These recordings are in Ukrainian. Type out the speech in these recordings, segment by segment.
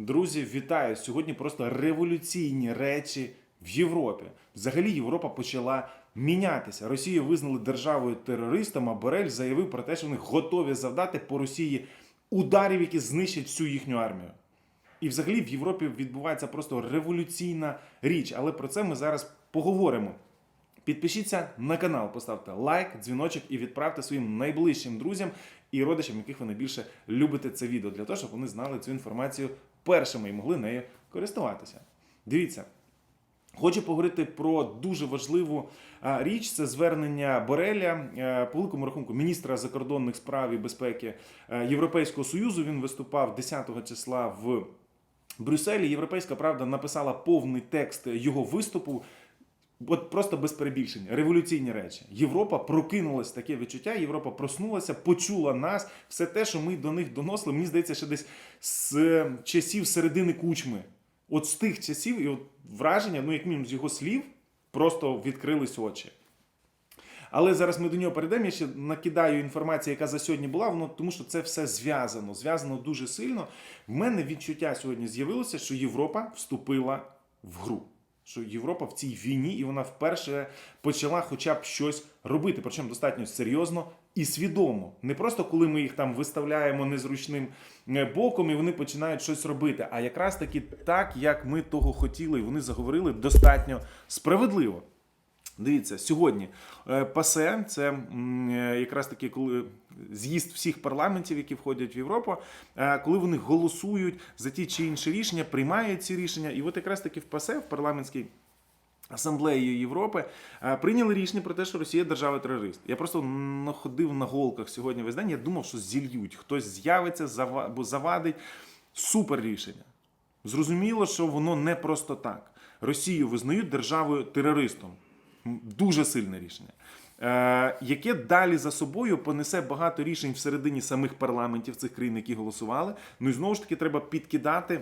Друзі, вітаю! Сьогодні просто революційні речі в Європі. Взагалі Європа почала мінятися. Росію визнали державою терористом, а Борель заявив про те, що вони готові завдати по Росії ударів, які знищать всю їхню армію. І взагалі в Європі відбувається просто революційна річ. Але про це ми зараз поговоримо. Підпишіться на канал, поставте лайк, дзвіночок і відправте своїм найближчим друзям і родичам, яких ви найбільше любите це відео, для того, щоб вони знали цю інформацію першими і могли нею користуватися. Дивіться. Хочу поговорити про дуже важливу річ. Це звернення Бореля, е, по великому рахунку міністра закордонних справ і безпеки е, Європейського союзу. Він виступав 10 числа в Брюсселі. Європейська правда написала повний текст його виступу. От просто без перебільшень, революційні речі. Європа прокинулась таке відчуття. Європа проснулася, почула нас. Все те, що ми до них доносили, мені здається, ще десь з е, часів середини кучми. От з тих часів, і от враження, ну як мінімум з його слів, просто відкрились очі. Але зараз ми до нього перейдемо. Я ще накидаю інформацію, яка за сьогодні була, воно тому що це все зв'язано. Зв'язано дуже сильно. В мене відчуття сьогодні з'явилося, що Європа вступила в гру. Що Європа в цій війні, і вона вперше почала хоча б щось робити, причому достатньо серйозно і свідомо. Не просто коли ми їх там виставляємо незручним е, боком, і вони починають щось робити, а якраз таки так, як ми того хотіли, і вони заговорили достатньо справедливо. Дивіться, сьогодні е, ПАСЕ це е, якраз таки коли з'їзд всіх парламентів, які входять в Європу, е, коли вони голосують за ті чи інші рішення, приймають ці рішення. І от якраз таки в ПАСЕ, в парламентській асамблеї Європи, прийняли рішення про те, що Росія держава-терорист. Я просто находив на голках сьогодні весь день. Я думав, що зільють, хтось з'явиться завадить. Супер рішення. Зрозуміло, що воно не просто так. Росію визнають державою терористом. Дуже сильне рішення. Е, яке далі за собою понесе багато рішень всередині самих парламентів цих країн, які голосували. Ну і знову ж таки треба підкидати.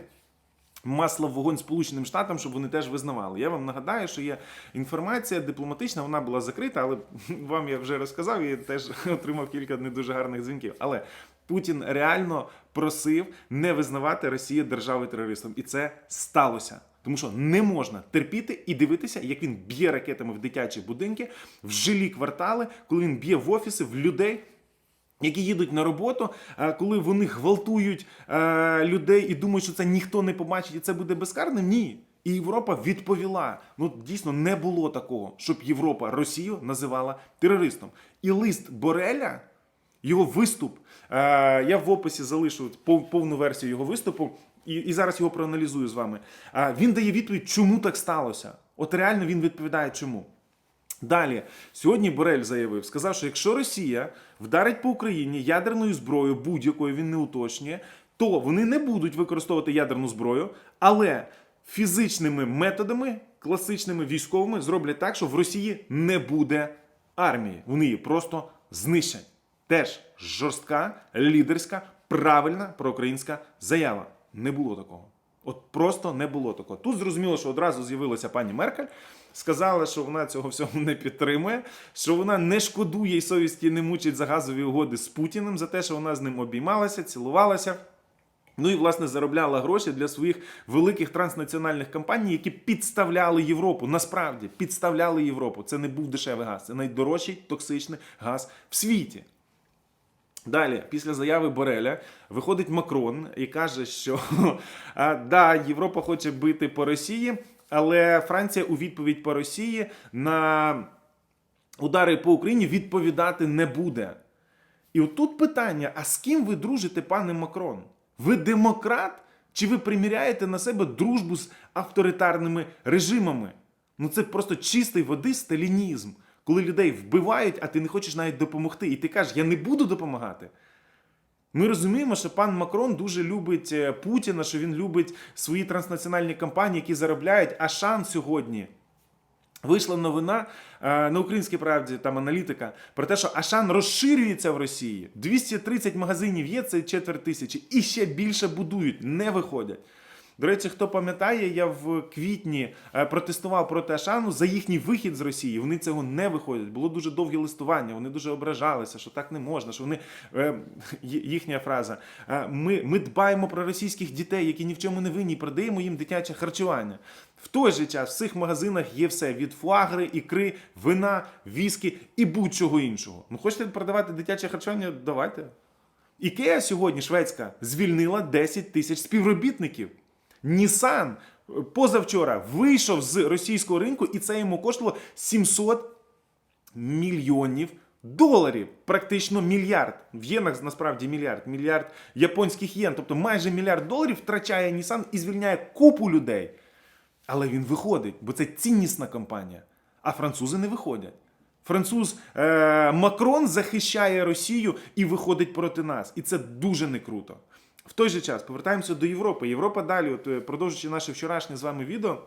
Масло в вогонь Сполученим Штатам, щоб вони теж визнавали. Я вам нагадаю, що є інформація дипломатична, вона була закрита, але вам я вже розказав і теж отримав кілька не дуже гарних дзвінків. Але Путін реально просив не визнавати Росію державою терористом, і це сталося. Тому що не можна терпіти і дивитися, як він б'є ракетами в дитячі будинки, в жилі квартали, коли він б'є в офіси, в людей. Які їдуть на роботу, е, коли вони гвалтують е, людей і думають, що це ніхто не побачить, і це буде безкарним? Ні. І Європа відповіла: ну дійсно не було такого, щоб Європа Росію називала терористом. І лист Бореля, його виступ. е, Я в описі залишу пов- повну версію його виступу, і, і зараз його проаналізую з вами. Е, Він дає відповідь, чому так сталося. От реально він відповідає, чому. Далі, сьогодні Борель заявив, сказав, що якщо Росія вдарить по Україні ядерною зброєю, будь-якою він не уточнює, то вони не будуть використовувати ядерну зброю, але фізичними методами, класичними військовими, зроблять так, що в Росії не буде армії. Вони її просто знищать. Теж жорстка, лідерська, правильна проукраїнська заява. Не було такого. От просто не було такого. Тут зрозуміло, що одразу з'явилася пані Меркель, сказала, що вона цього всього не підтримує, що вона не шкодує і совісті не мучить за газові угоди з Путіним за те, що вона з ним обіймалася, цілувалася. Ну і власне заробляла гроші для своїх великих транснаціональних компаній, які підставляли Європу. Насправді підставляли Європу. Це не був дешевий газ, це найдорожчий токсичний газ в світі. Далі, після заяви Бореля, виходить Макрон і каже, що да, Європа хоче бити по Росії, але Франція у відповідь по Росії на удари по Україні відповідати не буде. І отут питання: а з ким ви дружите, пане Макрон? Ви демократ? Чи ви приміряєте на себе дружбу з авторитарними режимами? Ну це просто чистий води сталінізм, коли людей вбивають, а ти не хочеш навіть допомогти. І ти кажеш, я не буду допомагати. Ми розуміємо, що пан Макрон дуже любить е, Путіна, що він любить свої транснаціональні компанії, які заробляють. А Шан сьогодні Вийшла новина е, на українській правді, там аналітика, про те, що Ашан розширюється в Росії. 230 магазинів є, це четверть тисячі, і ще більше будують, не виходять. До речі, хто пам'ятає, я в квітні е, протестував проти Ашану за їхній вихід з Росії. Вони цього не виходять. Було дуже довге листування. Вони дуже ображалися, що так не можна. Що вони е, їхня фраза. е, Ми, ми дбаємо про російських дітей, які ні в чому не винні, продаємо їм дитяче харчування. В той же час в цих магазинах є все від фуагри, ікри, вина, віскі і будь-чого іншого. Ну хочете продавати дитяче харчування? Давайте. Ікея сьогодні шведська звільнила 10 тисяч співробітників. Нісан позавчора вийшов з російського ринку, і це йому коштувало 700 мільйонів доларів. Практично мільярд. В єнах насправді мільярд. Мільярд японських єн. Тобто майже мільярд доларів втрачає Нісан і звільняє купу людей. Але він виходить, бо це ціннісна компанія. А французи не виходять. Француз е, Макрон захищає Росію і виходить проти нас. І це дуже не круто. В той же час повертаємося до Європи. Європа далі, от, е, продовжуючи наше вчорашнє з вами відео.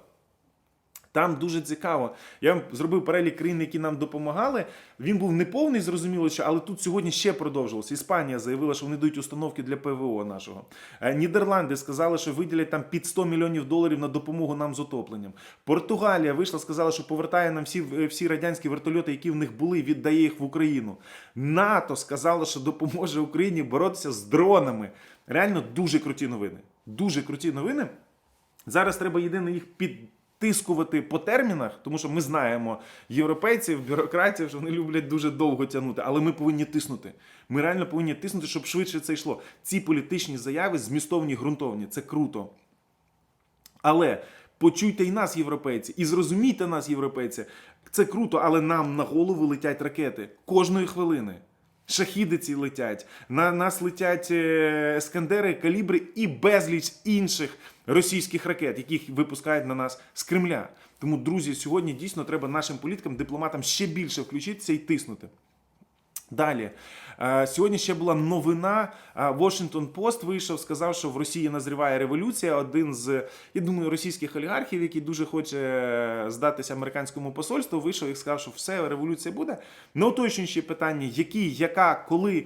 Там дуже цікаво. Я зробив перелік країн, які нам допомагали. Він був неповний, зрозуміло, що, але тут сьогодні ще продовжувалося. Іспанія заявила, що вони дають установки для ПВО нашого. Е, Нідерланди сказали, що виділять там під 100 мільйонів доларів на допомогу нам з отопленням. Португалія вийшла, сказала, що повертає нам всі, е, всі радянські вертольоти, які в них були, віддає їх в Україну. НАТО сказало, що допоможе Україні боротися з дронами. Реально дуже круті новини. Дуже круті новини. Зараз треба єдине їх підтискувати по термінах, тому що ми знаємо європейців, бюрократів, що вони люблять дуже довго тягнути, але ми повинні тиснути. Ми реально повинні тиснути, щоб швидше це йшло. Ці політичні заяви змістовні, ґрунтовні. Це круто. Але почуйте і нас, європейці, і зрозумійте нас, європейці. Це круто, але нам на голову летять ракети кожної хвилини. Шахідиці летять, на нас летять е, ескандери, калібри і безліч інших російських ракет, яких випускають на нас з Кремля. Тому, друзі, сьогодні дійсно треба нашим політикам, дипломатам ще більше включитися і тиснути. Далі. Е, Сьогодні ще була новина. Е, Washington Post вийшов, сказав, що в Росії назріває революція. Один з, я думаю, російських олігархів, який дуже хоче е, здатися американському посольству, вийшов і сказав, що все, революція буде. На уточнюючі питання, які, яка, коли.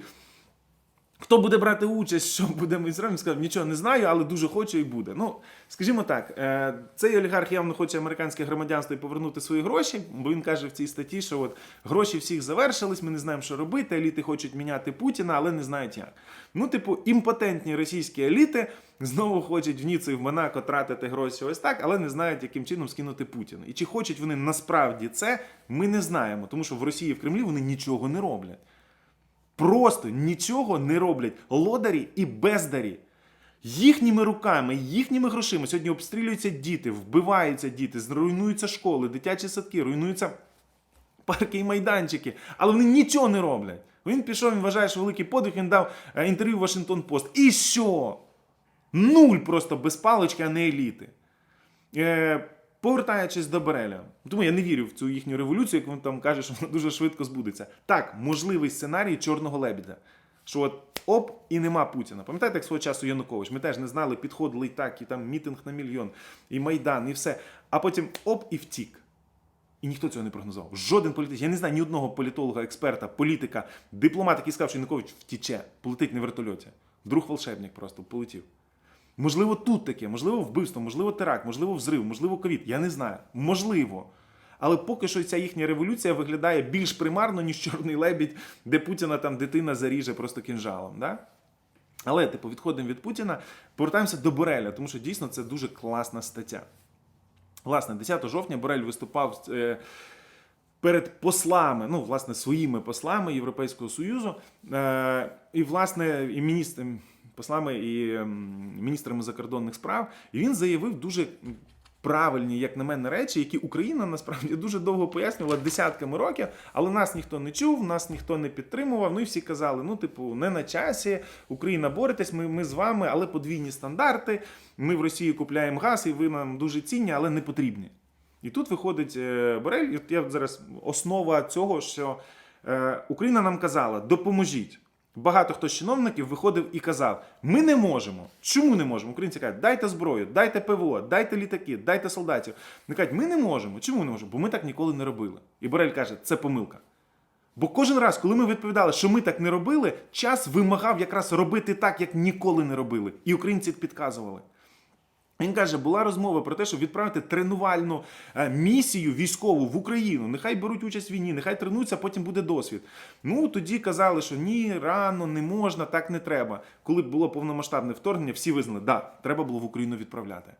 Хто буде брати участь, що будемо? Він сказав, нічого не знаю, але дуже хочу і буде. Ну, скажімо так, е, цей олігарх явно хоче американське громадянство і повернути свої гроші, бо він каже в цій статті, що от гроші всіх завершились, ми не знаємо, що робити. Еліти хочуть міняти Путіна, але не знають як. Ну, типу, імпотентні російські еліти знову хочуть в Ніцу і в Монако тратити гроші ось так, але не знають, яким чином скинути Путіна. І чи хочуть вони насправді це, ми не знаємо, тому що в Росії і в Кремлі вони нічого не роблять. Просто нічого не роблять лодарі і бездарі. Їхніми руками, їхніми грошима сьогодні обстрілюються діти, вбиваються діти, руйнуються школи, дитячі садки, руйнуються парки і майданчики, але вони нічого не роблять. Він пішов, він вважає, що великий подвиг, він дав е, інтерв'ю Вашингтон Пост. І що? Нуль просто без палички, а не еліти. Е, повертаючись до Бореля, тому я не вірю в цю їхню революцію, як він там каже, що вона дуже швидко збудеться. Так, можливий сценарій чорного лебідя. Що от оп, і нема Путіна. Пам'ятаєте, як свого часу Янукович? Ми теж не знали, підходили і так, і там мітинг на мільйон, і Майдан, і все. А потім оп, і втік. І ніхто цього не прогнозував. Жоден політик. Я не знаю ні одного політолога, експерта, політика, дипломата, який сказав, що Янукович втіче, полетить на вертольоті. Друг волшебник просто полетів. Можливо, тут таке, можливо, вбивство, можливо, теракт, можливо, взрив, можливо, ковід. Я не знаю. Можливо. Але поки що ця їхня революція виглядає більш примарно, ніж чорний лебідь, де Путіна там дитина заріже просто кінжалом. Да? Але, типу, відходимо від Путіна, повертаємося до Бореля, тому що дійсно це дуже класна стаття. Власне, 10 жовтня Борель виступав е, перед послами, ну, власне, своїми послами Європейського Союзу, е, і, власне, і міністром, послами і міністрами закордонних справ, і він заявив дуже правильні, як на мене, речі, які Україна насправді дуже довго пояснювала десятками років, але нас ніхто не чув, нас ніхто не підтримував. Ну і всі казали: ну, типу, не на часі, Україна боретесь, ми, ми з вами, але подвійні стандарти. Ми в Росії купляємо газ, і ви нам дуже цінні, але не потрібні. І тут виходить е, Борель, я зараз основа цього, що е, Україна нам казала, допоможіть. Багато хто з чиновників виходив і казав: ми не можемо. Чому не можемо? Українці кажуть, дайте зброю, дайте ПВО, дайте літаки, дайте солдатів. Вони кажуть, ми не можемо. Чому не можемо? Бо ми так ніколи не робили. І Борель каже, це помилка. Бо кожен раз, коли ми відповідали, що ми так не робили, час вимагав якраз робити так, як ніколи не робили. І українці підказували. Він каже, була розмова про те, щоб відправити тренувальну е, місію військову в Україну. Нехай беруть участь в війні, нехай тренуються, потім буде досвід. Ну тоді казали, що ні, рано, не можна, так не треба. Коли було повномасштабне вторгнення, всі визнали, да, треба було в Україну відправляти.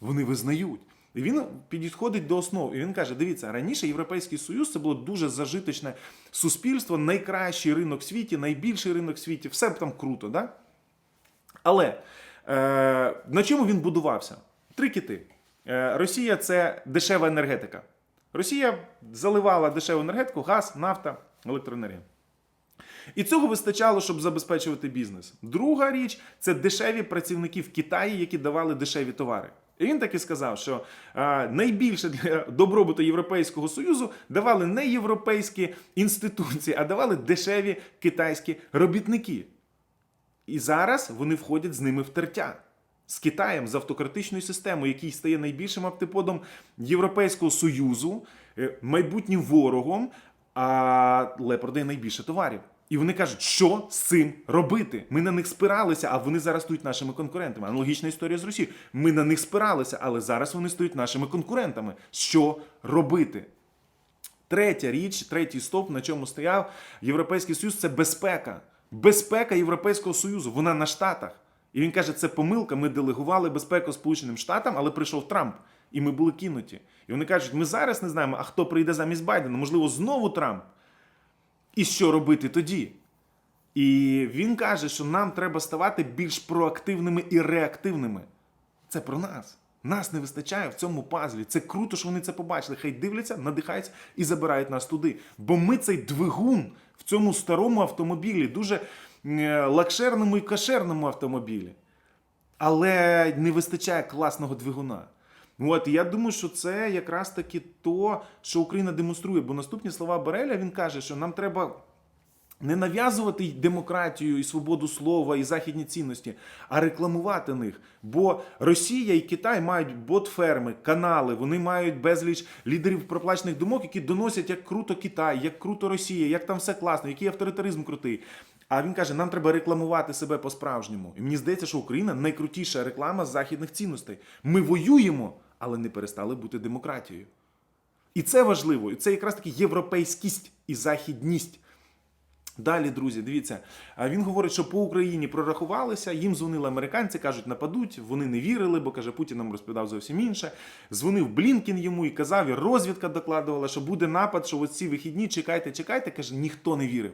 Вони визнають. І він підходить до основ. І він каже: дивіться, раніше Європейський Союз це було дуже зажиточне суспільство, найкращий ринок в світі, найбільший ринок в світі, все там круто, да? Але на чому він будувався? Три кити. Е, Росія це дешева енергетика. Росія заливала дешеву енергетику, газ, нафта, електроенергія. І цього вистачало, щоб забезпечувати бізнес. Друга річ це дешеві працівники в Китаї, які давали дешеві товари. І він таки сказав, що а, найбільше для добробуту Європейського Союзу давали не європейські інституції, а давали дешеві китайські робітники. І зараз вони входять з ними в тертя. З Китаєм, з автократичною системою, який стає найбільшим автоподом Європейського Союзу, е, майбутнім ворогом, але продає найбільше товарів. І вони кажуть, що з цим робити? Ми на них спиралися, а вони зараз стають нашими конкурентами. Аналогічна історія з Росією. Ми на них спиралися, але зараз вони стають нашими конкурентами. Що робити? Третя річ, третій стоп, на чому стояв Європейський Союз, це безпека. Безпека Європейського Союзу, вона на Штатах. І він каже, це помилка. Ми делегували безпеку Сполученим Штатам, але прийшов Трамп, і ми були кинуті. І вони кажуть, ми зараз не знаємо, а хто прийде замість Байдена? Можливо, знову Трамп. І що робити тоді? І він каже, що нам треба ставати більш проактивними і реактивними. Це про нас. Нас не вистачає в цьому пазлі. Це круто, що вони це побачили. Хай дивляться, надихаються і забирають нас туди. Бо ми цей двигун в цьому старому автомобілі, дуже е, лакшерному і кашерному автомобілі. Але не вистачає класного двигуна. От я думаю, що це якраз таки то, що Україна демонструє. Бо наступні слова Бареля він каже, що нам треба не нав'язувати демократію і свободу слова і західні цінності, а рекламувати них. Бо Росія і Китай мають бот-ферми, канали, вони мають безліч лідерів проплачених думок, які доносять, як круто Китай, як круто Росія, як там все класно, який авторитаризм крутий. А він каже, нам треба рекламувати себе по-справжньому. І мені здається, що Україна найкрутіша реклама західних цінностей. Ми воюємо, але не перестали бути демократією. І це важливо. І це якраз таки європейськість і західність. Далі, друзі, дивіться, він говорить, що по Україні прорахувалися, їм дзвонили американці, кажуть, нападуть. Вони не вірили, бо каже, Путін нам розповідав зовсім інше. Дзвонив Блінкін йому і казав, і розвідка докладувала, що буде напад, що ось ці вихідні, чекайте, чекайте. Каже, ніхто не вірив.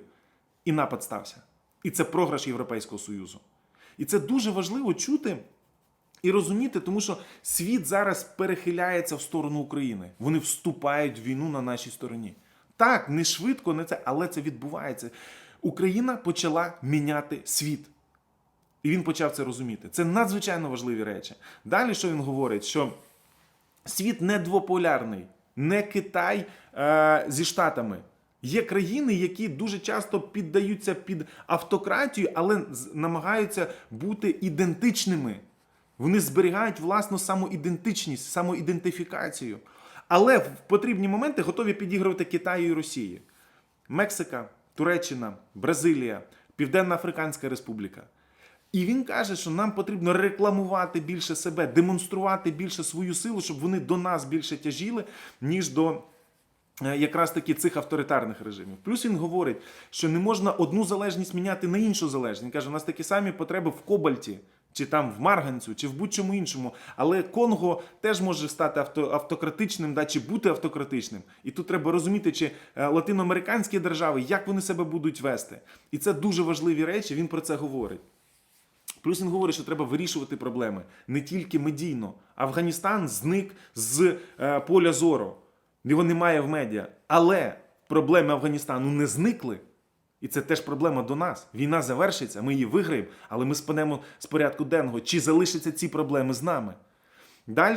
І напад стався. І це програш Європейського Союзу. І це дуже важливо чути. І розуміти, тому що світ зараз перехиляється в сторону України. Вони вступають в війну на нашій стороні. Так, не швидко, не це, але це відбувається. Україна почала міняти світ. І він почав це розуміти. Це надзвичайно важливі речі. Далі, що він говорить? Що світ не двополярний, не Китай е, зі Штатами. Є країни, які дуже часто піддаються під автократію, але намагаються бути ідентичними. Вони зберігають власну самоідентичність, самоідентифікацію. Але в потрібні моменти готові підігрувати Китаю і Росії. Мексика, Туреччина, Бразилія, Південна Африканська Республіка. І він каже, що нам потрібно рекламувати більше себе, демонструвати більше свою силу, щоб вони до нас більше тяжіли, ніж до е, якраз таки цих авторитарних режимів. Плюс він говорить, що не можна одну залежність міняти на іншу залежність. Він каже, у нас такі самі потреби в кобальті. Чи там в Марганцю, чи в будь-чому іншому. Але Конго теж може стати авто, автократичним, да, чи бути автократичним. І тут треба розуміти, чи е, латиноамериканські держави, як вони себе будуть вести. І це дуже важливі речі, він про це говорить. Плюс він говорить, що треба вирішувати проблеми не тільки медійно. Афганістан зник з е, поля зору. Його немає в медіа. Але проблеми Афганістану не зникли. І це теж проблема до нас. Війна завершиться, ми її виграємо, але ми спадемо з порядку денного. Чи залишаться ці проблеми з нами? Далі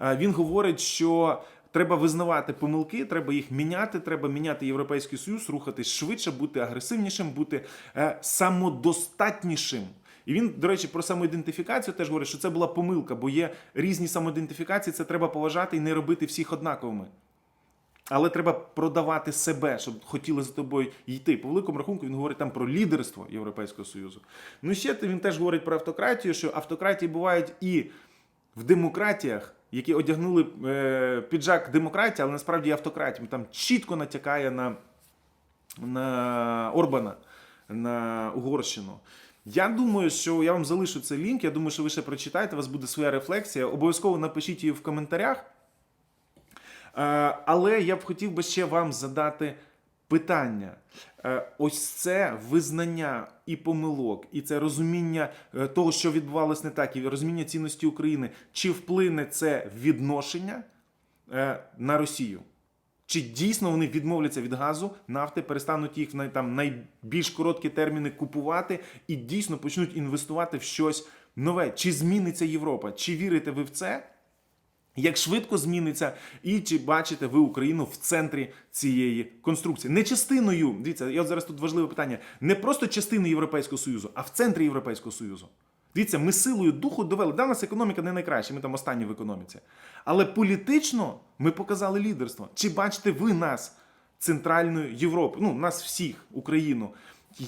він говорить, що треба визнавати помилки, треба їх міняти, треба міняти Європейський Союз, рухатись швидше, бути агресивнішим, бути е, самодостатнішим. І він, до речі, про самоідентифікацію теж говорить, що це була помилка, бо є різні самоідентифікації, це треба поважати і не робити всіх однаковими. Але треба продавати себе, щоб хотіли за тобою йти. По великому рахунку він говорить там про лідерство Європейського Союзу. Ну ще він теж говорить про автократію, що автократії бувають і в демократіях, які одягнули е, піджак демократії, але насправді є автократіями. Там чітко натякає на, на Орбана, на Угорщину. Я думаю, що я вам залишу цей лінк. Я думаю, що ви ще прочитаєте, у вас буде своя рефлексія. Обов'язково напишіть її в коментарях. Е, Але я б хотів би ще вам задати питання. Е, Ось це визнання і помилок, і це розуміння е, того, що відбувалось не так, і розуміння цінності України. Чи вплине це відношення на Росію? Чи дійсно вони відмовляться від газу, нафти, перестануть їх там, найбільш короткі терміни купувати і дійсно почнуть інвестувати в щось нове? Чи зміниться Європа? Чи вірите ви в це? Як швидко зміниться, і чи бачите ви Україну в центрі цієї конструкції? Не частиною, дивіться, я зараз тут важливе питання, не просто частиною Європейського Союзу, а в центрі Європейського Союзу. Дивіться, ми силою духу довели. Да, у нас економіка не найкраща, ми там останні в економіці. Але політично ми показали лідерство. Чи бачите ви нас центральною Європою? Ну, нас всіх, Україну.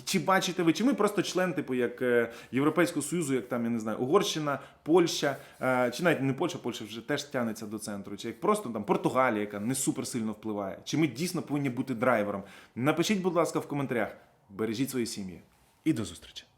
Чи бачите ви, чи ми просто член, типу, як е, Європейського Союзу, як там, я не знаю, Угорщина, Польща, е, чи навіть не Польща, Польща вже теж тягнеться до центру, чи як просто там Португалія, яка не супер сильно впливає. Чи ми дійсно повинні бути драйвером? Напишіть, будь ласка, в коментарях. Бережіть свої сім'ї. І до зустрічі!